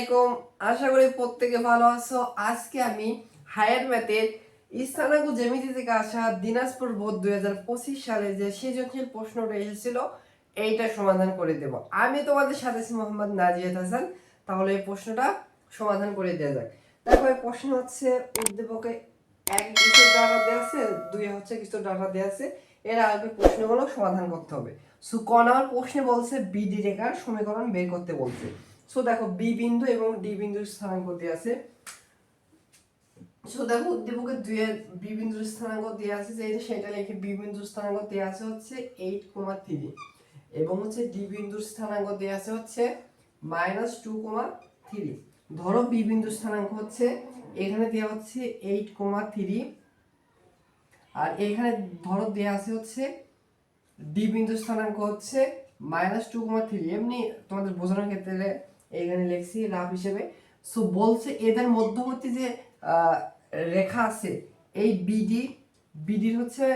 আলাইকুম। আশা করি প্রত্যেকে ভালো আছো। আজকে আমি হায়ার ম্যাথের স্থানাঙ্ক জ্যামিতি থেকে আসা দিনাজপুর বোর্ড দুই হাজার পঁচিশ সালে যে সৃজনশীল প্রশ্নটা এসেছিল, এইটা সমাধান করে দেব। আমি তোমাদের সাথে মোহাম্মদ নাজিয়াত হাসান। তাহলে এই প্রশ্নটা সমাধান করে দেওয়া যাক। দেখো, এই প্রশ্ন হচ্ছে, উদ্দীপকে এক কিছু ডাটা দেওয়া আছে, দুই হচ্ছে কিছু ডাটা দেওয়া আছে। এর আগে প্রশ্নগুলো সমাধান করতে হবে। সো ক প্রশ্নে বলছে বিডি রেখার সমীকরণ বের করতে বলছে। সো দেখো বি বিন্দু এবং ডি বিন্দুর স্থানাঙ্ক দেওয়া আছে। সো দেখো উদ্দীপকের দুইয়ের বি বিন্দুর স্থানাঙ্ক দেওয়া আছে, যে সেটা লিখে বি বিন্দুর স্থানাঙ্ক দেওয়া আছে হচ্ছে এইট কমা থ্রি এবং হচ্ছে ডি বিন্দুর স্থানাঙ্ক দেওয়া আছে হচ্ছে মাইনাস টু কমা থ্রি ধরো বি বিন্দুর স্থানাঙ্ক হচ্ছে এখানে দেওয়া হচ্ছে এইট কমা থ্রি আর এখানে ধরো দেওয়া আছে হচ্ছে ডি বিন্দুর স্থানাঙ্ক হচ্ছে মাইনাস টু কমা থ্রি এমনি তোমাদের বোঝানোর ক্ষেত্রে এখানে লিখছি রাফ হিসেবে। সো বলছে এদের মধ্যবর্তী যে রেখা আছে, এই বিডি বিডির হচ্ছে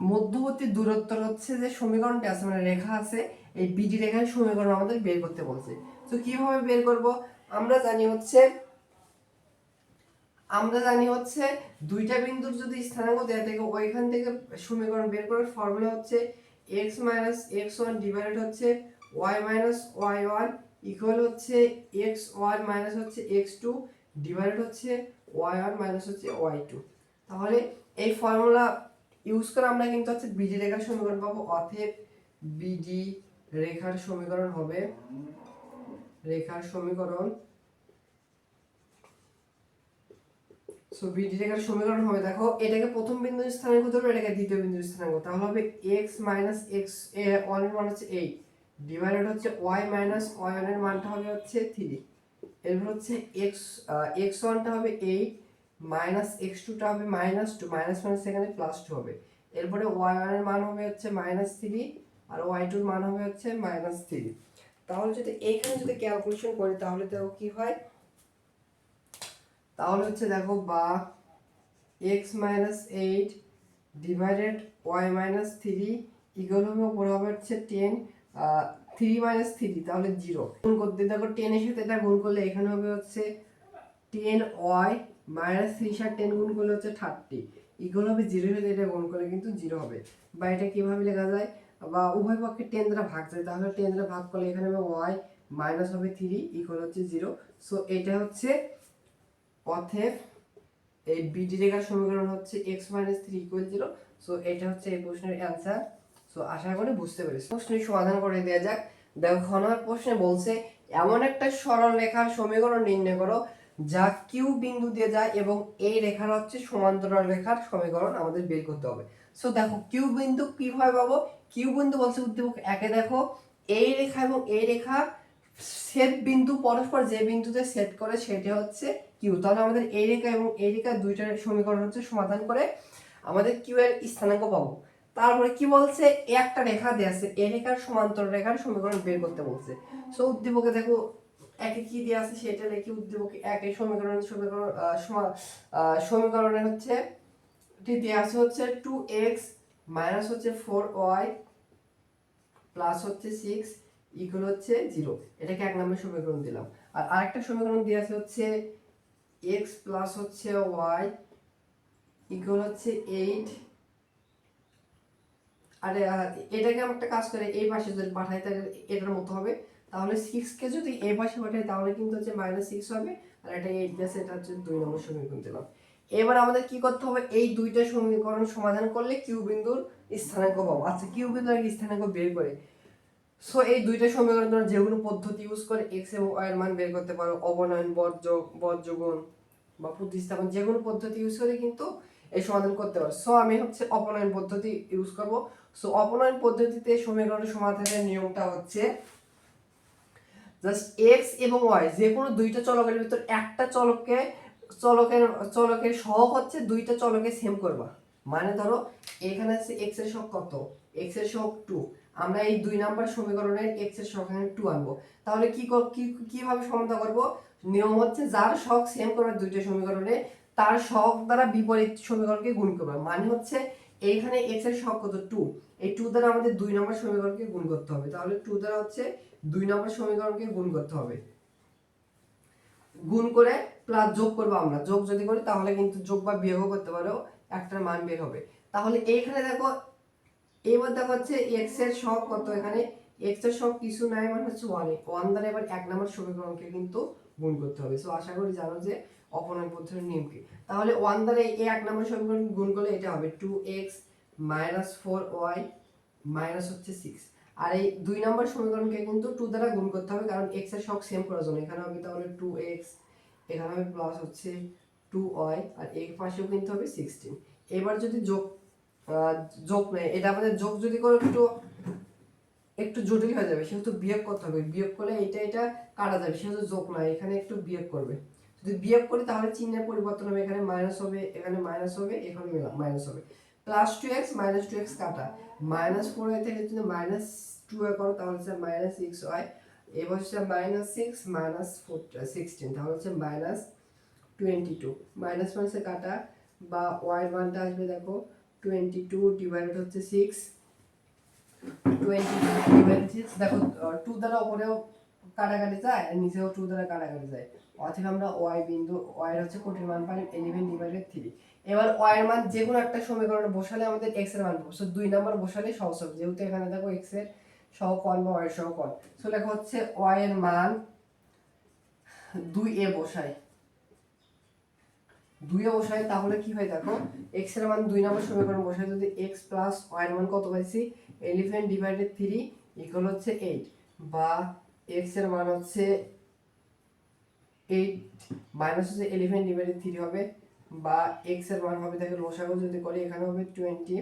মধ্যবর্তী দূরত্ব হচ্ছে যে সমীকরণটা আছে মানে রেখা আছে, এই বিডি রেখার সমীকরণ আমাদের বের করতে বলছে। তো কীভাবে বের করব? আমরা জানি হচ্ছে, আমরা জানি হচ্ছে দুইটা বিন্দুর যদি স্থানাঙ্ক দেওয়া থাকে, ওইখান থেকে সমীকরণ বের করার ফর্মুলা হচ্ছে x minus x one divided হচ্ছে y minus y one equal হচ্ছে এক্স ওয়ান মাইনাস হচ্ছে এক্স টু ডিভাইডেড হচ্ছে ওয়াই মাইনাস হচ্ছে ওয়াই টু তাহলে এই ফর্মুলা ইউজ করে আমরা কিন্তু হচ্ছে বিডি রেখার সমীকরণ পাবো, অতএব বিডি রেখার সমীকরণ হবে রেখার সমীকরণ। সো বিডি রেখার সমীকরণ হবে, দেখো, এটাকে প্রথম বিন্দুর স্থানাঙ্ক ধরবো এটাকে দ্বিতীয় বিন্দুর স্থানাঙ্ক তাহলে হবে এক্স মাইনাস এক্স ওয়ান মান হচ্ছে এইট ডিভাইডেড হচ্ছে ওয়াই মাইনাস ওয়াই ওয়ানের মানটা হবে হচ্ছে থ্রি এরপর হচ্ছে এক্স এক্স ওয়ানটা হবে এইট মাইনাস এক্স টুটা হবে মাইনাস টু মাইনাস মাইনাস এখানে প্লাস টু হবে। এরপরে ওয়াই ওয়ানের মান হবে হচ্ছে মাইনাস থ্রি আর ওয়াই টুর মান হবে হচ্ছে মাইনাস থ্রি তাহলে যদি এইখানে যদি ক্যালকুলেশন করি তাহলে দেখো কি হয়? তাহলে হচ্ছে দেখো বা x minus eight divided y minus three equal হবে উপরে হবে হচ্ছে টেন থ্রি মাইনাস থ্রি তাহলে জিরো গুণ করতে, দেখো টেনের সাথে এটা গুণ করলে এখানে হবে হচ্ছে টেন ওয়াই মাইনাস থ্রি সার টেন গুণ করলে হচ্ছে থার্টি ইকুয়াল হবে জিরো সাথে এটা গুণ করলে কিন্তু জিরো হবে। বা এটা কীভাবে লেখা যায়? বা উভয় পক্ষে টেন দ্বারা ভাগ যায়, তাহলে টেন দ্বারা ভাগ করলে এখানে হবে ওয়াই মাইনাস হবে থ্রি ইকুয়াল হচ্ছে জিরো সো এটা হচ্ছে অতএব এই বিডি রেখার সমীকরণ হচ্ছে x minus three equal zero so এটা হচ্ছে এই প্রশ্নের অ্যান্সার সো আশা করি বুঝতে পেরেছি। প্রশ্নের সমাধান করে দেওয়া যাক। দেখো ঘ নম্বর প্রশ্নে বলছে, এমন একটা সরল রেখার সমীকরণ নির্ণয় করো, যা কিউ বিন্দু দিয়ে যায় এবং এই রেখার হচ্ছে সমান্তরাল রেখার সমীকরণ আমাদের বের করতে হবে। সো দেখো কিউ বিন্দু কীভাবে পাবো। কিউ বিন্দু বলছে উদ্দীপক একে দেখো। এই রেখা এবং এই রেখা সেট বিন্দু পরস্পর যে বিন্দুতে সেট করে সেটা হচ্ছে কিউ তাহলে আমাদের এই রেখা এবং এই রেখা দুইটার সমীকরণ হচ্ছে সমাধান করে আমাদের কিউ এর স্থানাঙ্ক পাবো। তারপরে কি বলছে? একটা রেখা দিয়ে আছে। এই রেখার সমান্তর রেখার সমীকরণ বের করতে বলছে। সো উদ্দীপকে দেখো, একে কি দিয়ে আছে? সেটা লিখি উদ্দীপকে একে সমীকরণ সমীকরণ সমীকরণে হচ্ছে দিয়ে আছে হচ্ছে টু এক্স মাইনাস হচ্ছে ফোর ওয়াই প্লাস হচ্ছে সিক্স ইকুয়াল হচ্ছে জিরো এটাকে এক নম্বর সমীকরণ দিলাম। আর আরেকটা সমীকরণ দিয়ে আছে হচ্ছে এক্স প্লাস হচ্ছে ওয়াই ইকুয়াল হচ্ছে এইট আরে এটাকে আমি একটা কাজ করে এই পাশে যদি পাঠাই, তাহলে এটার মতো হবে। তাহলে সিক্সকে যদি এই পাশে পাঠাই, তাহলে কিন্তু হচ্ছে মাইনাস সিক্স হবে। আর এটা এইট দিয়েছে এটা হচ্ছে দুই নম্বর সমীকরণ দিলাম। এবার আমাদের কি করতে হবে? এই দুইটা সমীকরণ সমাধান করলে কিউ বিন্দুর স্থানাঙ্ক পাবো। আচ্ছা কিউ বিন্দুর স্থানাঙ্ক বের করে। সো এই দুইটা সমীকরণ তোমরা যে কোনো পদ্ধতি ইউজ করে এক্স এবং ওয়াই এর মান বের করতে পারো। অবনয়ন বর্জ্য বর্জ্যগুণ বা প্রতিস্থাপন, যে কোনো পদ্ধতি ইউজ করে কিন্তু এই সমাধান করতে পারো। সো আমি হচ্ছে অপনয়ন পদ্ধতি ইউজ করব। সো অপনয়ন পদ্ধতিতে সমীকরণের সমাধানের নিয়মটা হচ্ছে জাস্ট এক্স এবং ওয়াই যে কোনো দুইটা চলকের ভিতর একটা চলককে, চলকের চলকের সহগ হচ্ছে দুইটা চলকে সেম করবা। মানে ধরো, এখানে আছে এক্সের সহগ কত? এক্সের সহগ টু আমরা এই দুই নাম্বার সমীকরণের এক্সের সহগ টু আনব। তাহলে কি কীভাবে সমাধান করব? নিয়ম হচ্ছে যার সহগ সেম করবে দুইটা সমীকরণে তার সহগ দ্বারা বিপরীত সমীকরণকে গুণ করবে। মানে হচ্ছে এইখানে এক্সের সহগ কত? টু এই টু দ্বারা আমাদের দুই নম্বর সমীকরণকে গুণ করতে হবে। তাহলে টু দ্বারা হচ্ছে দুই নম্বর সমীকরণকে গুণ করতে হবে। গুণ করে প্লাস যোগ করব আমরা। যোগ যদি করি তাহলে কিন্তু যোগ বা বিয়োগ করতে পারো। একটার মান বের হবে। তাহলে এইখানে দেখো, এবার দেখো হচ্ছে এক্সের সব কত এখানে? এক্সের সব কিছু নাই মানে হচ্ছে ওয়ান ওয়ান দ্বারা এবার এক নম্বর সমীকরণকে কিন্তু গুণ করতে হবে। সো আশা করি জানো যে অপনয়ন পদ্ধতির নিয়ম তাহলে ওয়ান দ্বারা এই এক নম্বর সমীকরণ গুণ করলে এটা হবে two x minus four y minus হচ্ছে সিক্স আর এই দুই নম্বর সমীকরণকে কিন্তু টু দ্বারা গুণ করতে হবে, কারণ এক্সের সব সেম করার জন্য। এখানে হবে তাহলে টু এক্স এখানে হবে প্লাস হচ্ছে টু ওয়াই আর এই পাশেও কিন্তু হবে সিক্সটিন এবার যদি যোগ যোগ নেই এটা আমাদের যোগ যদি করে একটু একটু জটিল হয়ে যাবে, সেহেতু বিয়োগ করতে হবে। বিয়োগ করলে এটা এটা কাটা যাবে, সেহেতু যোগ নয়, এখানে একটু বিয়োগ করবে। যদি বিয়োগ করি, তাহলে চিহ্নের পরিবর্তন হবে, এখানে মাইনাস হবে, এখানে মাইনাস হবে, এখানে মাইনাস হবে। Plus two x minus two x কাটা। মাইনাস ফোর এ থেকে যদি মাইনাস টু এ করো, তাহলে হচ্ছে মাইনাস সিক্স ওয়াই এবার হচ্ছে minus six minus four sixteen তাহলে হচ্ছে মাইনাস টোয়েন্টি টু মাইনাস মাইনাসে কাটা, বা ওয়াই মানটা আসবে দেখো টোয়েন্টি টু ডিভাইডেড হচ্ছে six twenty two divided six দেখো টু দ্বারা ওপরেও কাটাকাটি যায়, আর নিচেও টু দ্বারা কাটাকাটি যায়। অথবা আমরা ওয়াই বিন্দু ওয়াই এর হচ্ছে কোটির মান পাই ইলেভেন ডিভাইডেড থ্রি এবার ওয়াই এর মান যে কোনো একটা সমীকরণে বসালে আমাদের এক্সের মান So, দুই নাম্বার বসালে সহজ হবে। যেহেতু এখানে দেখো এক্সের সহকর্ণ বা ওয়াই এর সহকর্ণ সো লেখা হচ্ছে ওয়াই এর মান দুই এ বসাই দুইয়ে বসাই তাহলে কি হয় দেখো এক্সের মান দুই নাম্বার সমীকরণ বসাই যদি এক্স প্লাস ওয়াই এর মান কত পাইছি? এলিভেন ডিভাইডেড থ্রি ইকুয়াল হচ্ছে এইট বা এক্সের মান হচ্ছে এইট মাইনাস হচ্ছে এলিভেন ডিভাইডেড থ্রি হবে বা এক্সের মান হবে দেখো লসাগু যদি করি, এখানে হবে টোয়েন্টি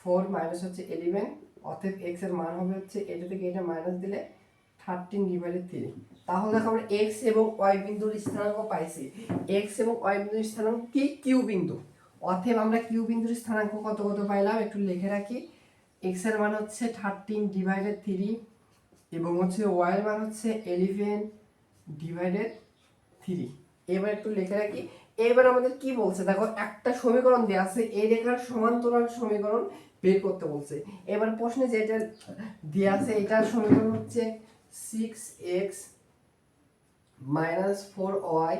ফোর মাইনাস হচ্ছে এলিভেন অর্থাৎ এক্সের মান হবে হচ্ছে এটা থেকে এটা মাইনাস দিলে থার্টিন ডিভাইডেড থ্রি তাহলে দেখো আমরা এক্স এবং ওয়াই বিন্দুর স্থানাঙ্ক পাইছি। এক্স এবং ওয়াই বিন্দুর স্থানাঙ্ক কি? কিউ বিন্দু। অতএব আমরা কিউ বিন্দুর স্থানাঙ্ক কত কত পাইলাম? একটু লিখে রাখি। এক্সের মান হচ্ছে থার্টিন ডিভাইডেড থ্রি এবং হচ্ছে ওয়াই এর মান হচ্ছে এলিভেন ডিভাইডেড থ্রি। এবার একটু লিখে রাখি। এবার আমাদের কি বলছে? দেখো, একটা সমীকরণ দেওয়া আছে, এই রেখার সমান্তরাল সমীকরণ বের করতে বলছে। এবার প্রশ্নে যেটা দেওয়া আছে, এটার সমীকরণ হচ্ছে six x minus four y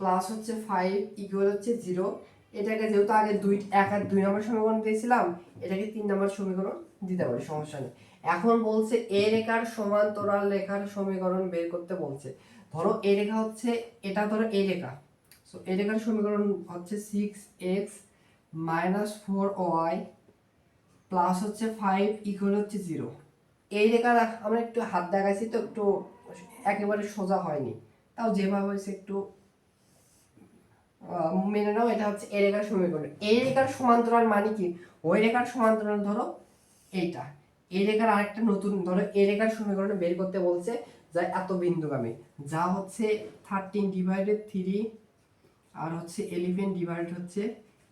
plus হচ্ছে ফাইভ ইকুয়াল হচ্ছে জিরো এটাকে যেহেতু আগে দুই, এক আর দুই নম্বর সমীকরণ দিয়েছিলাম, এটাকে তিন নম্বর সমীকরণ দিতে পারি, সমস্যা নেই। এখন বলছে এ রেখার সমান্তরাল রেখার সমীকরণ বের করতে বলছে। ধরো এ রেখা হচ্ছে, এটা ধরো এ রেখা। সো এ রেখার সমীকরণ হচ্ছে six x minus four y plus হচ্ছে ফাইভ ইকুয়াল হচ্ছে জিরো এই রেখা আমরা একটু হাত দেখাইছি তো, একটু একেবারে সোজা হয়নি। তাও যেভাবে হয়েছে একটু মেনে নাও, এটা হচ্ছে এই রেখার সমীকরণ। এই রেখার সমান্তরাল মানে কি? ওই রেখার সমান্তরাল ধরো এইটা। এই রেখার আরেকটা নতুন, ধরো এই রেখার সমীকরণ বের করতে বলছে যা এত বিন্দুগামী। যা হচ্ছে থার্টিন ডিভাইডেড থ্রি আর হচ্ছে এলিভেন ডিভাইডেড হচ্ছে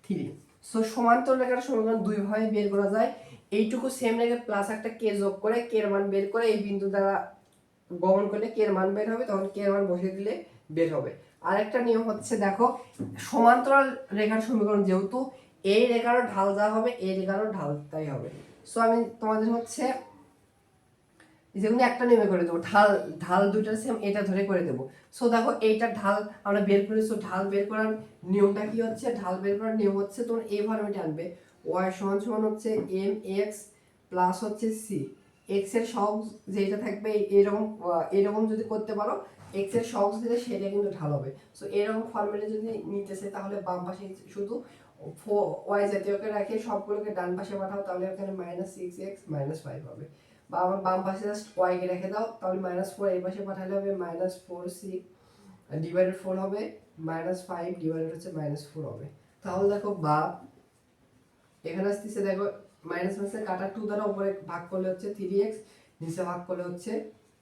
থ্রি সো সমান্তরাল রেখার সমীকরণ দুই ভাবে বের করা যায়। এইটুকু সেম রেখে প্লাস একটা কে যোগ করে কে মান বের করে এই বিন্দু দ্বারা গমন করলে কে মান বের হবে, তখন কে মান বসিয়ে দিলে বের হবে। আরেকটা নিয়ম হচ্ছে, দেখো, সমান্তরাল রেখার সমীকরণ যেহেতু, এই রেখারও ঢাল যা হবে, এই রেখারও ঢাল তাই হবে। সো আমি তোমাদের হচ্ছে যেগুলো একটা নেমে করে দেবো, ঢাল ঢাল দুইটা সেম এটা ধরে করে দেবো। সো দেখো, এইটা ঢাল আমরা বের করি সো ঢাল বের করার নিয়মটা কি হচ্ছে? ঢাল বের করার নিয়ম হচ্ছে তোমার এই ফর্মেটে আনবে। ওয়াই সমান সমান হচ্ছে এম এক্স প্লাস হচ্ছে সি এক্সের যেটা থাকবে, এরকম এরকম যদি করতে পারো এক্সের দিলে সেটা কিন্তু ঢাল হবে। সো এরকম ফর্মেটে যদি নিতেছে, তাহলে বাম পাশে শুধু ওয়াই জাতীয়কে রাখে সবগুলোকে ডান পাশে পাঠাও, তাহলে ওখানে minus six x minus five হবে। বা আমার বাম পাশে জাস্ট ওয়াইকে রেখে দাও, তাহলে মাইনাস ফোর এই পাশে পাঠালে হবে minus four six divided four হবে মাইনাস ফাইভ ডিভাইডেড হচ্ছে মাইনাস ফোর হবে। তাহলে দেখো বা এখানে আসতেছে দেখো মাইনাস মাইনাসে কাটা টু দ্বারা উপরে ভাগ করলে হচ্ছে থ্রি এক্স নিচে ভাগ করলে হচ্ছে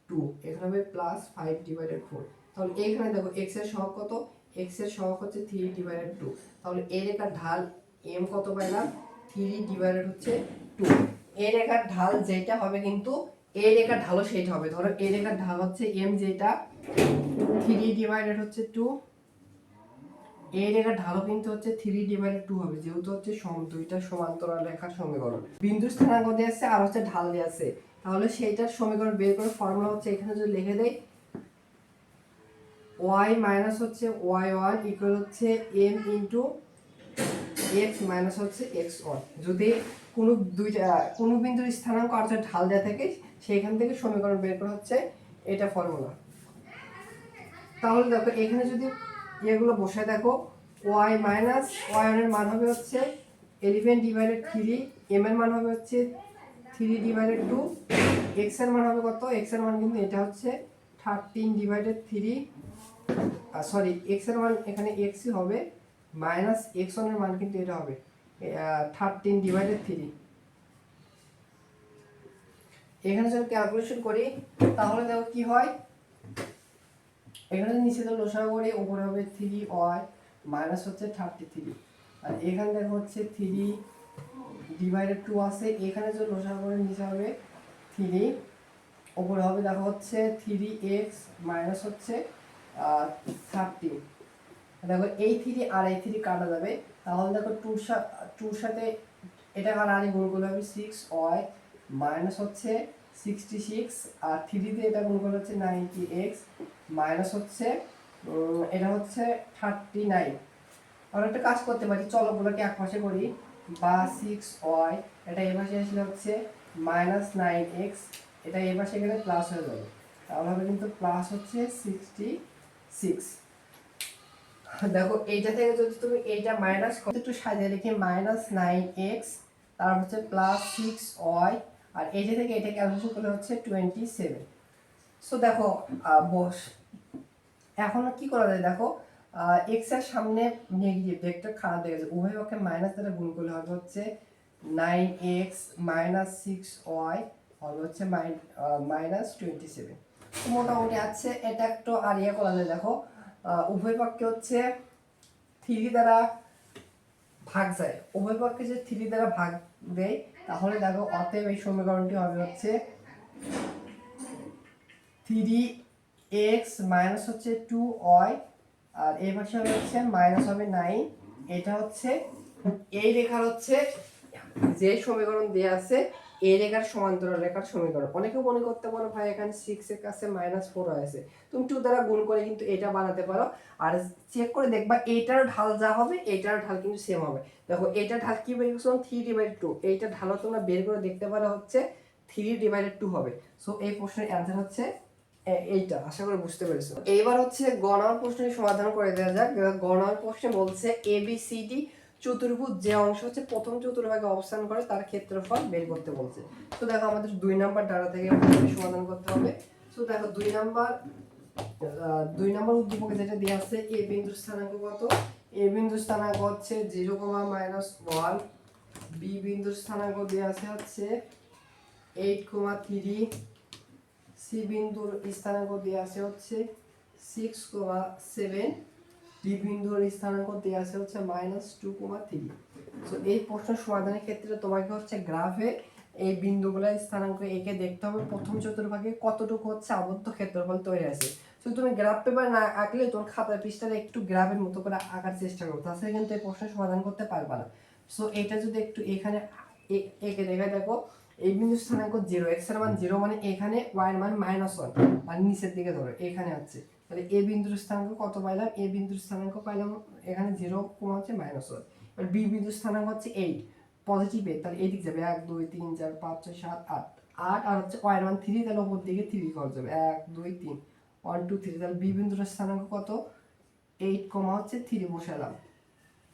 টু এখানে হবে প্লাস ফাইভ ডিভাইডেড ফোর তাহলে এখানে দেখো এক্সের সহগ কত? এক্সের সহগ হচ্ছে থ্রি ডিভাইডেড টু তাহলে এই রেখার ঢাল এম কত পাইলাম? থ্রি ডিভাইডেড হচ্ছে টু এই রেখার ঢাল যেটা হবে কিন্তু এ রেখার ঢালও সেটা হবে। ধরো এ রেখার ঢাল হচ্ছে এম যেটা থ্রি ডিভাইডেড হচ্ছে টু এ রেখার ঢালও কিন্তু হচ্ছে থ্রি ডিভাইডেড টু হবে, যেহেতু হচ্ছে দুইটা সমান্তরাল রেখার সমীকরণ। বিন্দু স্থানাঙ্ক দিয়ে আছে, আর হচ্ছে ঢাল দিয়ে আছে। তাহলে সেইটার সমীকরণ বের করে ফর্মুলা হচ্ছে এখানে যদি লিখে দেই ওয়াই মাইনাস হচ্ছে ওয়াই ওয়ান ইকুয়াল হচ্ছে এম ইন্টু এক্স মাইনাস হচ্ছে এক্স ওয়ান যদি কোনো দুইটা, কোনো বিন্দুর স্থানাঙ্ক যদি ঢাল দেওয়া থাকে, সেইখান থেকে সমীকরণ বের করা হচ্ছে এটা ফর্মুলা তাহলে দেখো, এখানে যদি এগুলো বসে দেখো ওয়াই মাইনাস ওয়াই এর মান হবে হচ্ছে এলিভেন ডিভাইডেড থ্রি এম এর মান হবে হচ্ছে থ্রি ডিভাইডেড টু এক্সের মান হবে কত? এক্সের মান কিন্তু এটা হচ্ছে থার্টিন ডিভাইডেড থ্রি সরি এক্সের মান এখানে এক্সই হবে মাইনাস এক্স ওয়ানের মান কিন্তু এটা হবে থার্টিন ডিভাইডেড থ্রি এখানে যদি ক্যালকুলেশন করি, তাহলে দেখো কি হয়? এখানে নিচে তো লসাগু করি, উপরে হবে থ্রি ওয়াই মাইনাস হচ্ছে থার্টি থ্রি আর এখানে দেখো হচ্ছে থ্রি ডিভাইডেড টু আছে, এখানে যদি লসাগু করে, নিচে হবে থ্রি উপরে হবে দেখো হচ্ছে থ্রি এক্স মাইনাস হচ্ছে থার্টি দেখো এই থ্রি আর এই থ্রি কাটা যাবে। তাহলে দেখো টুর সাথে টুর সাথে এটা আর গুণ করলে হবে সিক্স ওয়াই মাইনাস হচ্ছে সিক্সটি সিক্স আর থ্রি দিয়ে এটা গুণ করলে হচ্ছে নাইনটি এক্স মাইনাস হচ্ছে এটা হচ্ছে থার্টি নাইন আমরা একটা কাজ করতে পারি, চলো গুলোকে এক পাশে করি। বা সিক্স ওয়াই এটা এই পাশে আসলে হচ্ছে মাইনাস নাইন এক্স এটা এই পাশে গেলে প্লাস হয়ে যাবে। তাহলে কিন্তু প্লাস হচ্ছে সিক্সটি সিক্স দেখো, এইটা থেকে যদি তুমি এইটা মাইনাস করতে একটু সাজিয়ে লিখি মাইনাস নাইন এক্স তারপর হচ্ছে প্লাস সিক্স ওয়াই আর এইটা থেকে এটা ক্যালকুলেশন করলে হচ্ছে টোয়েন্টি সেভেন সো দেখো বস, এখন কি করা যায় দেখো? এক্সের সামনে নেগেটিভ ভেক্টর খারাপ দেখে যাচ্ছে উভয় পক্ষে মাইনাস দ্বারা গুণ করলে হবে হচ্ছে nine x minus six y হবে হচ্ছে মাইনাস টোয়েন্টি সেভেন মোটামুটি আছে, এটা একটু আর ইয়ে করা যায় দেখো। উভয় পক্ষে হচ্ছে থ্রি দ্বারা ভাগ যায়। উভয় পক্ষে যে থ্রি দ্বারা ভাগ দেয়, তাহলে দেখো অতএব এই সমীকরণটি হবে হচ্ছে থ্রি এক্স মাইনাস হচ্ছে টু ওয়াই, আর এই পাশে হবে হচ্ছে মাইনাস হবে নাইন। এটা হচ্ছে এই রেখার হচ্ছে যে সমীকরণ দেওয়া আছে এই রেখার সমান্তরাল রেখার সমীকরণ। অনেকে মনে করতে পারো, ভাই, এখানে সিক্স এর কাছে মাইনাস ফোর আছে তুমি টু দ্বারা গুণ করে কিন্তু এটা বানাতে পারো। আর চেক করে দেখবা এইটার ঢাল যা হবে এইটার ঢাল কিন্তু সেম হবে। দেখো এইটার ঢাল কি বের করছ থ্রি ডিভাইড টু এইটার ঢালও তোমরা বের করে দেখতে পারো হচ্ছে থ্রি ডিভাইডেড টু হবে। সো এই প্রশ্নের অ্যান্সার হচ্ছে এইটা। আশা করি বুঝতে পেরেছ। এইবার হচ্ছে গণার প্রশ্নের সমাধান করে দেওয়া যাক। গণার প্রশ্নে বলছে এ বি সি ডি চতুর্ভুজ যে অংশ হচ্ছে প্রথম চতুর্ভাগে অবস্থান করে, তার ক্ষেত্রফল বের করতে বলছে। তো দেখো আমাদের দুই নাম্বার ডাটা থেকে সমাধান করতে হবে। তো দেখো দুই নাম্বার দুই নাম্বার উদ্দীপকে যেটা দেওয়া আছে, এ বিন্দুর স্থানাঙ্ক কত? এ বিন্দুর স্থানাঙ্ক হচ্ছে zero comma minus one B বিন্দুর স্থানাঙ্ক দেওয়া আছে হচ্ছে এইট কমা থ্রি সি বিন্দুর স্থানাঙ্ক দেওয়া আছে হচ্ছে সিক্স কমা সেভেন ডি স্থানাঙ্ক দেওয়া আছে হচ্ছে মাইনাস টু কমা থ্রি তো এই প্রশ্ন সমাধানের ক্ষেত্রে তোমাকে হচ্ছে গ্রাফে এই বিন্দুগুলোর স্থানাঙ্ক এঁকে দেখতে হবে। প্রথম চতুর্ভাগে কতটুকু হচ্ছে আবদ্ধ ক্ষেত্রফল তৈরি আছে। তো তুমি গ্রাফ পেপার না আঁকলে তোমার খাতার পৃষ্ঠাটা একটু গ্রাফের মতো করে আঁকার চেষ্টা করো। তাছাড়া কিন্তু এই প্রশ্নের সমাধান করতে পারবে না। সো এটা যদি একটু এখানে এঁকে দেখে দেখো, এই বিন্দু স্থানাঙ্ক জিরো এক্সের মান জিরো মানে এখানে ওয়াই এর মান মাইনাস ওয়ান মানে নিচের দিকে ধরো, এখানে আছে। তাহলে এ বিন্দুর স্থানাঙ্ক কত পাইলাম? এ বিন্দুর স্থানাঙ্ক পাইলাম এখানে জিরো কমা হচ্ছে মাইনাস ওয়ান এবার বি বিন্দুর স্থানাঙ্ক হচ্ছে এইট পজিটিভ এইট তাহলে এদিক যাবে। এক, দুই, তিন, চার, পাঁচ, ছয়, সাত, আট। আট আর হচ্ছে ওয়াই ওয়ান থ্রি তাহলে ওপর দিকে থ্রি করা যাবে। এক, দুই, তিন। ওয়ান টু থ্রি তাহলে বি বিন্দুর স্থানাঙ্ক কত? এইট কমা হচ্ছে থ্রি বসালাম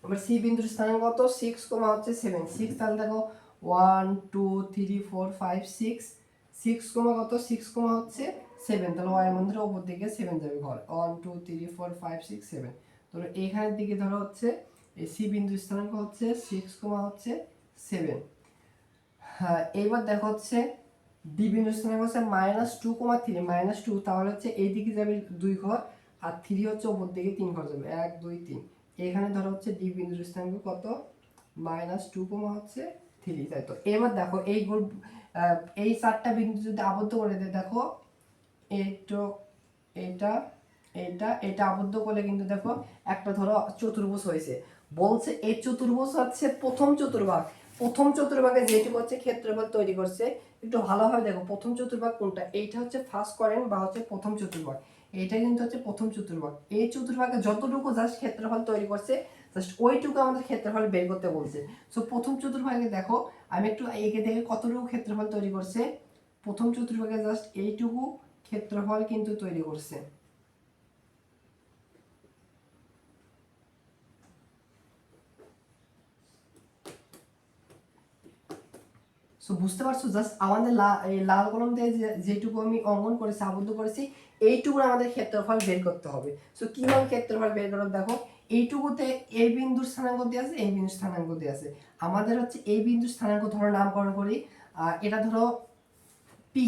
এবার সি বিন্দুর স্থানাঙ্ক কত? সিক্স কমা হচ্ছে সেভেন সিক্স তাহলে দেখো one two three four five six six comma কত? সিক্স কমা হচ্ছে সেভেন তাহলে ওয়াই মধ্যে ওপর দিকে সেভেন যাবে ঘর। One two three four five six seven তাহলে এখানের দিকে ধরো হচ্ছে, এই সি বিন্দু স্থানাঙ্ক হচ্ছে সিক্স কমা হচ্ছে সেভেন হ্যাঁ এইবার দেখো হচ্ছে ডি বিন্দু স্থানাঙ্ক হচ্ছে minus two comma three minus two তাহলে হচ্ছে এই দিকে যাবে দুই ঘর, আর থ্রি হচ্ছে ওপর দিকে তিন ঘর যাবে। এক, দুই, তিন। এখানে ধরো হচ্ছে ডি বিন্দুর স্থানাঙ্ক কত? মাইনাস টু কমা হচ্ছে থ্রি তাই তো? এবার দেখো এই এই চারটা বিন্দু যদি আবদ্ধ করে দেয়, দেখো এইটো এটা এটা এটা আবদ্ধ করলে কিন্তু দেখো একটা ধরো চতুর্ভুজ হয়েছে। বলছে এই চতুর্ভুজ হচ্ছে প্রথম চতুর্ভাগ। প্রথম চতুর্ভাগে যেটুকু হচ্ছে ক্ষেত্রফল তৈরি করছে, একটু ভালোভাবে দেখো প্রথম চতুর্ভাগ কোনটা? এইটা হচ্ছে ফার্স্ট করেন বা হচ্ছে প্রথম চতুর্ভাগ। এইটা কিন্তু হচ্ছে প্রথম চতুর্ভাগ। এই চতুর্ভাগে যতটুকু জাস্ট ক্ষেত্রফল তৈরি করছে জাস্ট ওইটুকু আমাদের ক্ষেত্রফল বের করতে বলছে। সো প্রথম চতুর্ভাগে দেখো, আমি একটু একে দেখে কতটুকু ক্ষেত্রফল তৈরি করছে? প্রথম চতুর্ভাগে জাস্ট এইটুকু ক্ষেত্রফল কিন্তু তৈরি করছে। সো বুঝতে পারছ? জাস্ট আমাদের লাল কলম দিয়ে যেটুকু আমি অঙ্কন করেছি, আবদ্ধ করেছি, এইটুকু আমাদের ক্ষেত্রফল বের করতে হবে। সো কীভাবে ক্ষেত্রফল বের করব? দেখো, এইটুকুতে এই বিন্দুর স্থানাঙ্ক দিয়ে আছে, এই বিন্দুর স্থানাঙ্ক দিয়ে আছে। আমাদের হচ্ছে এই বিন্দুর স্থানাঙ্ক ধরো, নামকরণ করি। এটা ধরো পি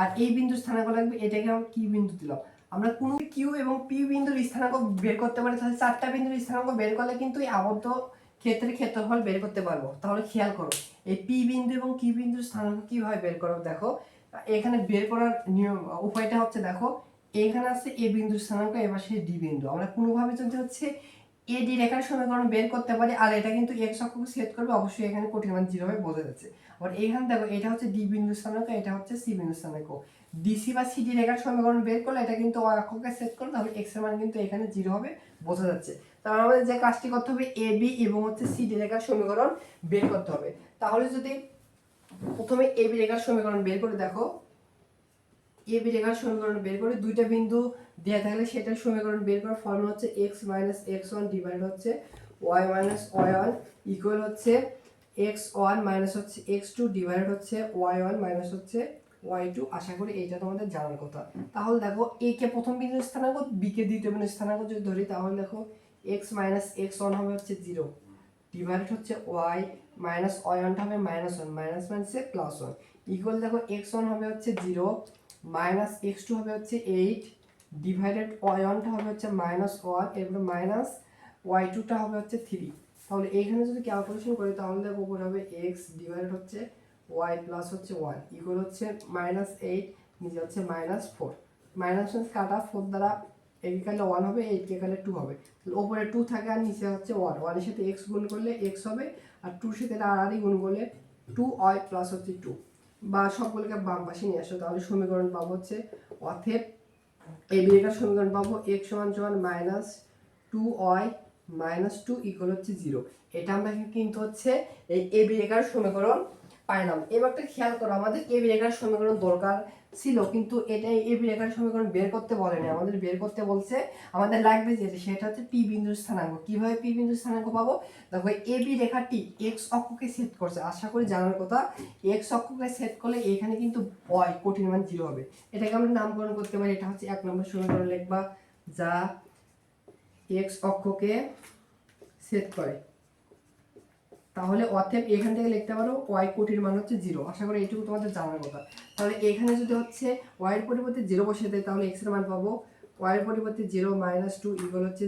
আর এই বিন্দুর স্থানাঙ্ক লাগবে, এটাকে আমরা কি বিন্দু দিলাম? আমরা কোন কিউ এবং পি বিন্দুর স্থানাঙ্ক বের করতে পারি, তাহলে চারটা বিন্দুর স্থানাঙ্ক বের করলে কিন্তু এই আবদ্ধ ক্ষেত্রে ক্ষেত্রফল বের করতে পারব। তাহলে খেয়াল করো, এই পি বিন্দু এবং কি বিন্দুর স্থানাঙ্ক কীভাবে বের করো দেখো। এখানে বের করার নিয়ম, উপায়টা হচ্ছে দেখো, এখানে আছে এ বিন্দুর স্থানাঙ্ক, এবার সেই ডি বিন্দু। আমরা কোনোভাবে যদি হচ্ছে এ ডি রেখার সমীকরণ বের করতে পারি, আর এটা কিন্তু এক্স অক্ষকে সেট করবে, অবশ্যই এখানে কোটির মান জিরো হবে বোঝা যাচ্ছে আবার এখানে দেখো, এটা হচ্ছে ডি বিন্দু স্থানাঙ্ক এটা হচ্ছে সি বিন্দু স্থানাঙ্ক ডিসি বা সিডি রেখার সমীকরণ বের করলে এটা কিন্তু ওয়াই অক্ষকে সেট করলে তাহলে এক্সের মান কিন্তু এখানে জিরো হবে বোঝা যাচ্ছে। তাহলে আমাদের যে কাজটি করতে হবে এ বি এবং হচ্ছে সিডি রেখার সমীকরণ বের করতে হবে। তাহলে যদি প্রথমে এ বি রেখার সমীকরণ বের করে দেখো এ বি রেখার সমীকরণ বের করে দুইটা বিন্দু দেওয়া থাকলে সেটার সমীকরণ বের করার ফর্মুলা হচ্ছে x minus x one divide হচ্ছে y minus y one equal হচ্ছে এক্স ওয়ান মাইনাস হচ্ছে এক্স টু ডিভাইড হচ্ছে ওয়াই ওয়ান মাইনাস হচ্ছে ওয়াই টু আশা করি এইটা তোমাদের জানার কথা। তাহলে দেখো, এ কে প্রথম বিন্দু স্থানাঙ্ক, বি কে দ্বিতীয় বিন্দু স্থানাঙ্ক যদি ধরি, তাহলে দেখো এক্স মাইনাস এক্স ওয়ান হবে হচ্ছে জিরো ডিভাইড হচ্ছে ওয়াই মাইনাস ওয়াই ওয়ানটা হবে মাইনাস ওয়ান মাইনাস মাইনাসে প্লাস ওয়ান ইকুয়াল দেখো এক্স ওয়ান হবে হচ্ছে জিরো মাইনাস এক্স টু হবে হচ্ছে এইট ডিভাইডেড ওয়ানটা হবে হচ্ছে মাইনাস ওয়ান এরপরে মাইনাস ওয়াই টুটা হবে হচ্ছে থ্রি তাহলে এইখানে যদি ক্যালকুলেশন করি, তাহলে দেখো উপরে হবে এক্স ডিভাইডেড হচ্ছে ওয়াই প্লাস হচ্ছে ওয়ান ইকুয়াল হচ্ছে মাইনাস এইট নিচে হচ্ছে মাইনাস ফোর মাইনাস কাটা ফোর দ্বারা একে কালে ওয়ান হবে এইটকে কালে টু হবে। তাহলে ওপরে টু থাকে আর নিচে হচ্ছে ওয়ান ওয়ানের সাথে এক্স গুণ করলে এক্স হবে, আর টুর সাথে আর আরই গুণ করলে টু ওয়াই প্লাস হচ্ছে টু বা সকলকে বাম পাশে নিয়ে আসো, তাহলে সমীকরণ পাবো হচ্ছে অথেব। এই বিরেখার সমীকরণ পাবো এক সমান সমান minus two y minus two equal হচ্ছে জিরো এটা আমরা কিন্তু হচ্ছে এই এ বিরেখার সমীকরণ পাইলাম। এবারটা খেয়াল করো, আমাদের এ বিরেখার সমীকরণ দরকার। ছিল, কিন্তু এটা এ বিরেখার সমীকরণ বের করতে বলেনি। আমাদের বের করতে বলছে, আমাদের লাগবে যেটা সেটা হচ্ছে পি বিন্দুর স্থানাঙ্ক। কীভাবে পি বিন্দুর স্থানাঙ্ক পাবো? দেখো, এ বি রেখাটি এক্স অক্ষকে সেট করছে। আশা করি জানার কথা, এক্স অক্ষকে সেট করলে এখানে কিন্তু বয় কঠিন মান জিরো হবে। এটাকে আমরা নামকরণ করতে পারি, এটা হচ্ছে এক নম্বর সমীকরণ লিখবা, যা এক্স অক্ষকে সেট করে। তাহলে অতএব এখান থেকে লিখতে পারো ওয়াই কোটির মান হচ্ছে জিরো আশা করি এইটুকু তোমাদের জানার কথা। তাহলে এখানে যদি হচ্ছে ওয়াইয়ের পরিবর্তে জিরো বসে দেয়, তাহলে এক্সের মান পাবো ওয়াইয়ের পরিবর্তে জিরো মাইনাস টু ইকুয়াল হচ্ছে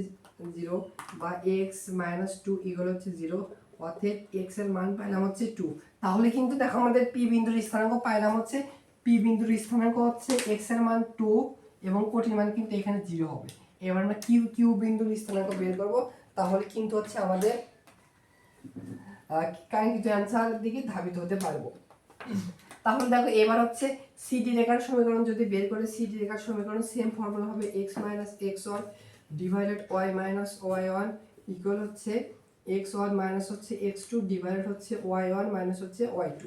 জিরো বা এক্স মাইনাস টু ইকুয়াল হচ্ছে জিরো অতএব এক্সের মান পাইলাম হচ্ছে টু তাহলে কিন্তু দেখো আমাদের পি বিন্দুর স্থানাঙ্ক পাইলাম হচ্ছে পি বিন্দুর স্থানাঙ্ক হচ্ছে এক্সের মান টু এবং কোটির মান কিন্তু এখানে জিরো হবে। এবার আমরা কিউ কিউ বিন্দুর স্থানাঙ্ক বের করব। তাহলে কিন্তু হচ্ছে আমাদের কাঙ্ক্ষিত অ্যান্সারের দিকে ধাবিত হতে পারব। তাহলে দেখো, এবার হচ্ছে সিডি রেখার সমীকরণ যদি বের করে সিডি রেখার সমীকরণ সেম ফর্মুলা হবে x minus x one divided y minus y one equal হচ্ছে এক্স ওয়ান মাইনাস হচ্ছে এক্স টু ডিভাইডেড হচ্ছে ওয়াই ওয়ান মাইনাস হচ্ছে ওয়াই টু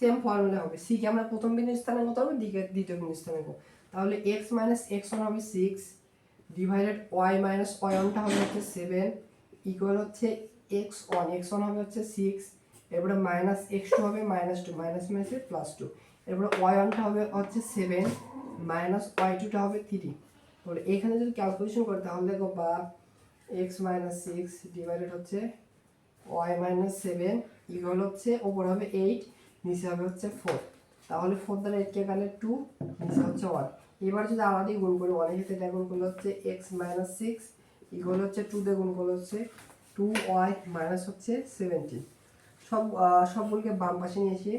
সেম ফর্মুলা হবে। সি কে আমরা প্রথম বিন্দু স্থানাঙ্ক হবে দিকে দ্বিতীয় বিন্দু স্থানাঙ্ক তাহলে এক্স মাইনাস এক্স ওয়ান হবে six divided y minus y ওয়ানটা হবে হচ্ছে সেভেন ইকুয়াল হচ্ছে এক্স ওয়ান এক্স ওয়ান হবে হচ্ছে সিক্স এরপরে মাইনাস এক্স টু হবে মাইনাস টু মাইনাস মাইনাসে প্লাস টু এরপরে ওয়াই ওয়ানটা হবে হচ্ছে সেভেন মাইনাস ওয়াই টুটা হবে থ্রি তাহলে এখানে যদি ক্যালকুলেশন করি, তাহলে দেখো বা এক্স মাইনাস সিক্স ডিভাইডেড হচ্ছে ওয়াই মাইনাস সেভেন ইকুয়াল হচ্ছে ওপর হবে এইট নিচে হবে হচ্ছে ফোর তাহলে ফোর দ্বারা এইটকে গেলে টু নিচে হচ্ছে ওয়ান এবার যদি আলাদাই গুণ করি ওয়ানের সাথে এটা গুণ করলে হচ্ছে এক্স মাইনাস সিক্স ইকুয়াল হচ্ছে টু দিয়ে গুণ করলে হচ্ছে টু ওয়াই মাইনাস হচ্ছে সেভেন্টিন সব সবগুলোকে বাম পাশে নিয়ে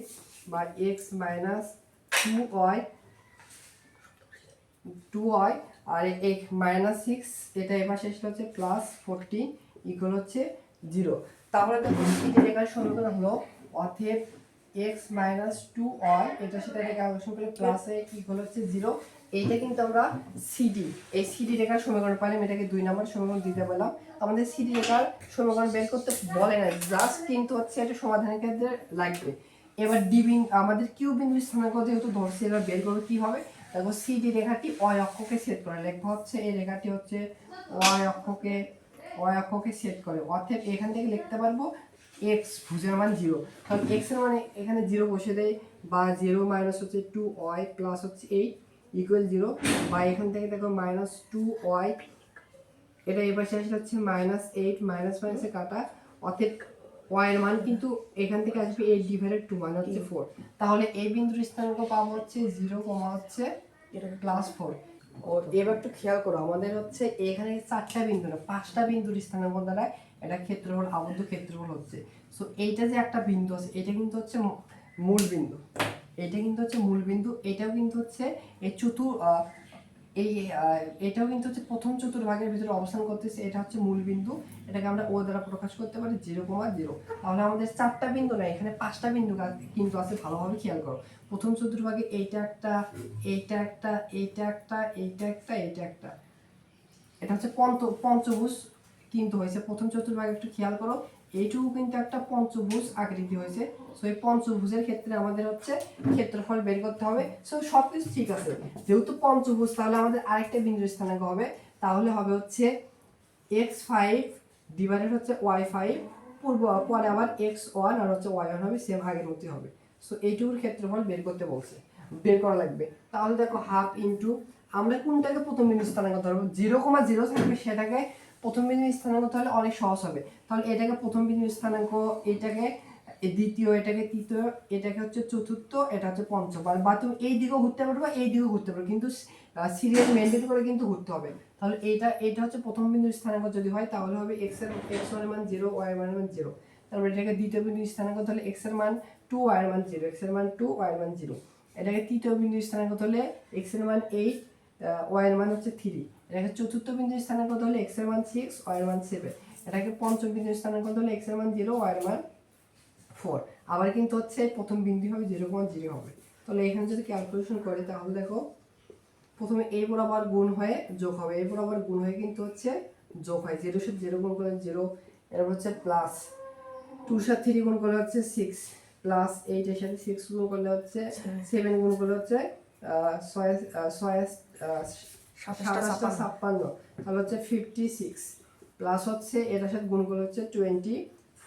বা x minus two y two y আর এক মাইনাস সিক্স এটা এবার শেষ হচ্ছে প্লাস ফোরটিন ইকুয়াল হচ্ছে জিরো তাহলে দেখো রেখার সমীকরণ হলো অথেব এক্স মাইনাস টু ওয়াই এটার সাথে এটা ক্যালকুলেশন করলে প্লাস ইকুয়াল হচ্ছে জিরো এইটা কিন্তু আমরা সিডি এই সিডি রেখার সমীকরণ পাইলাম, এটাকে দুই নম্বর সমীকরণ দিতে পেলাম আমাদের সিডি রেখার সমীকরণ বের করতে বলে না জাস্ট কিন্তু হচ্ছে এটা সমাধানের ক্ষেত্রে লাগবে। এবার ডি বিন্দু আমাদের কিউ বিন্দু স্থানাঙ্ক যেহেতু ধরছি, এবার বের করবে কি হবে? দেখো সিডি রেখাটি অয় অক্ষকে সেট করে লেখা হচ্ছে এই রেখাটি হচ্ছে অয় অক্ষকে অয় অক্ষকে সেট করে। অর্থাৎ এখান থেকে লিখতে পারব এক্স ভুজের মান জিরো কারণ এক্সের মানে এখানে জিরো বসে দেয়, বা জিরো মাইনাস হচ্ছে টু ওয়াই প্লাস হচ্ছে এইট ইকুয়াল জিরো বা এখান থেকে দেখো মাইনাস টু ওয়াই এটা এবার শেষ হচ্ছে মাইনাস এইট মাইনাস মাইনাসে কাটা। অর্থাৎ ওয়াই এর মান কিন্তু এখান থেকে আসবে এইট ডিভাইডেড টু মানে হচ্ছে ফোর তাহলে এই বিন্দুর স্থানাঙ্ক পাবো হচ্ছে জিরো কমা হচ্ছে এটা প্লাস ফোর ও, এবার একটু খেয়াল করো, আমাদের হচ্ছে এখানে চারটা বিন্দু না, পাঁচটা বিন্দুর স্থানাঙ্ক দ্বারা এটা ক্ষেত্রফল, আবদ্ধ ক্ষেত্রফল হচ্ছে। সো এইটা যে একটা বিন্দু আছে, এটা কিন্তু হচ্ছে মূল বিন্দু। এটা কিন্তু হচ্ছে মূল বিন্দু, এটাও কিন্তু হচ্ছে এই চতুর এই এটাও কিন্তু হচ্ছে প্রথম চতুর্ভাগের ভিতরে অবস্থান করতেছে, এটা হচ্ছে মূল বিন্দু, এটাকে আমরা ও দ্বারা প্রকাশ করতে পারি জিরো কমা জিরো। তাহলে আমাদের চারটা বিন্দু না এখানে পাঁচটা বিন্দু কিন্তু আছে, ভালোভাবে খেয়াল করো। প্রথম চতুর্ভাগে এইটা একটা এইটা একটা এইটা একটা এইটা একটা এইটা একটা। এটা হচ্ছে পঞ্চ, পঞ্চভুজ কিন্তু হয়েছে। প্রথম চতুর্ভাগে একটু খেয়াল করো, এইটুকু কিন্তু একটা পঞ্চভুজ আকৃতি হয়েছে। সো এই পঞ্চভুজের ক্ষেত্রে আমাদের হচ্ছে ক্ষেত্রফল বের করতে হবে। সো সব কিছু ঠিক আছে। যেহেতু পঞ্চভুজ, তাহলে আমাদের আরেকটা বিন্দুর স্থানাঙ্ক হবে। তাহলে হবে হচ্ছে এক্স ফাইভ ডিভাইডেড হচ্ছে ওয়াই ফাইভ পূর্ব, পরে আবার এক্স ওয়ান আর হচ্ছে ওয়াই ওয়ান হবে সেম আগের মধ্যে হবে। সো এইটুকুর ক্ষেত্রফল বের করতে বলছে। বের করা লাগবে। তাহলে দেখো হাফ ইন্টু আমরা কোনটাকে প্রথম বিন্দু স্থানাঙ্ক ধরবো? জিরো কমা জিরো থাকবে সেটাকে প্রথম বিন্দু স্থানাঙ্ক তাহলে অনেক সহজ হবে। তাহলে এটাকে প্রথম বিন্দু স্থানাঙ্ক এটাকে দ্বিতীয় এটাকে তৃতীয় এটাকে হচ্ছে চতুর্থ এটা হচ্ছে পঞ্চম বা তুমি এই দিকেও ঘুরতে পারবে এই দিকেও ঘুরতে পারবে কিন্তু সিরিয়াল মেনটেন করে কিন্তু ঘুরতে হবে তাহলে এইটা এটা হচ্ছে প্রথম বিন্দু স্থানাঙ্ক যদি হয় তাহলে হবে এক্সের এক্স ওয়ান মান জিরো ওয়াই এর মান জিরো তারপর এটাকে দ্বিতীয় বিন্দু স্থানাঙ্ক তাহলে এক্সের মান টু ওয়াই এর মান জিরো এক্সের মান টু ওয়াই এর মান জিরো এটাকে তৃতীয় বিন্দু স্থানাঙ্ক হলে এক্সের মান এইট ওয়াই এর মান হচ্ছে থ্রি এটাকে চতুর্থ বিন্দু স্থানাঙ্ক হলে এক্সের মান সিক্স ওয়াই এর মান সেভেন এটাকে পঞ্চম বিন্দু স্থানাঙ্ক হলে এক্সের মান জিরো ওয়াই এর মান ফোর আবার কিন্তু হচ্ছে প্রথম বিন্দু হবে জিরো পয়েন্ট জিরো হবে। তাহলে এখানে যদি ক্যালকুলেশন করে তাহলে দেখো প্রথমে এই বরাবর গুণ হয়ে যোগ হবে। এই বরাবর গুণ হয়ে কিন্তু হচ্ছে যোগ হয়। জিরোর সাথে জিরো গুণ করলে জিরো এরপর হচ্ছে প্লাস টুর সাথে থ্রি গুণ করলে হচ্ছে সিক্স প্লাস এইটের সাথে সিক্স গুণ করলে হচ্ছে সেভেন গুণ করলে হচ্ছে ছয় আহ, ছয় সাতাশটা ছাপ্পান্ন। তাহলে হচ্ছে ফিফটি সিক্স প্লাস হচ্ছে এটার সাথে গুণ করলে হচ্ছে টোয়েন্টি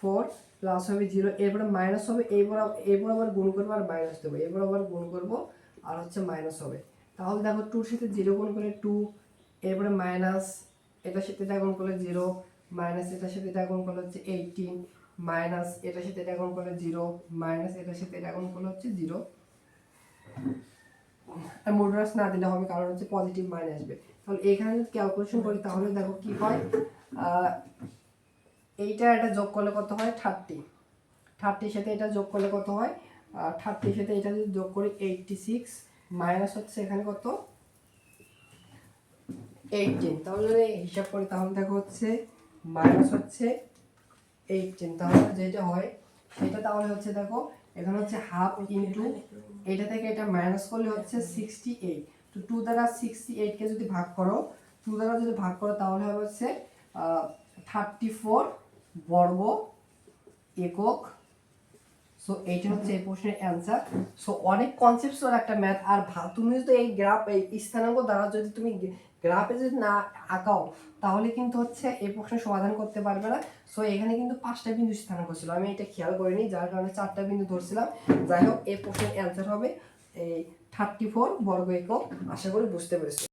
ফোর প্লাস হবে জিরো এরপরে মাইনাস হবে এই বরাবর এই বরাবর গুণ করব আর মাইনাস দেবো। এই বরাবর গুণ করব আর হচ্ছে মাইনাস হবে। তাহলে দেখো টুর সাথে জিরো গুণ করলে টু এরপরে মাইনাস এটার সাথে এটা গুণ করলে জিরো মাইনাস এটার সাথে এটা গুণ করলে হচ্ছে এইটিন মাইনাস এটার সাথে এটা গুণ করলে জিরো মাইনাস এটার সাথে এটা গুণ করলে হচ্ছে জিরো আর মোটরাস না দিলে হবে, কারণ হচ্ছে পজিটিভ মাইনে আসবে। তাহলে এখানে যদি ক্যালকুলেশন করি, তাহলে দেখো কি হয়? এইটা এটা যোগ করলে কত হয়? থার্টি। থার্টির সাথে এটা যোগ করলে কত হয়? থার্টির সাথে এটা যদি যোগ করি, এইটটি সিক্স মাইনাস হচ্ছে এখানে কত? এইটিন তাহলে হিসাব করি, তাহলে দেখো হচ্ছে মাইনাস হচ্ছে এইটিন তাহলে যেটা হয়, সেটা তাহলে হচ্ছে দেখো, এখানে হচ্ছে হাফ ইন্টু এটা থেকে এটা মাইনাস করলে হচ্ছে সিক্সটি এইট। তো টু দ্বারা সিক্সটি এইটকে যদি ভাগ করো, টু দ্বারা যদি ভাগ করো, তাহলে হচ্ছে থার্টি ফোর বর্গ একক। সো এইটা হচ্ছে এই প্রশ্নের অ্যান্সার সো অনেক কনসেপচুয়াল একটা ম্যাথ আর তুমি যদি এই গ্রাফ এই স্থানাঙ্ক দ্বারা যদি তুমি গ্রাফে যদি না আঁকাও, তাহলে কিন্তু হচ্ছে এই প্রশ্নের সমাধান করতে পারবে না। সো এখানে কিন্তু পাঁচটা বিন্দু স্থানাঙ্ক ছিল। আমি এটা খেয়াল করিনি, যার কারণে চারটা বিন্দু ধরছিলাম। যাই হোক, এই প্রশ্নের অ্যান্সার হবে এই থার্টি ফোর বর্গ একক। আশা করি বুঝতে পেরেছি।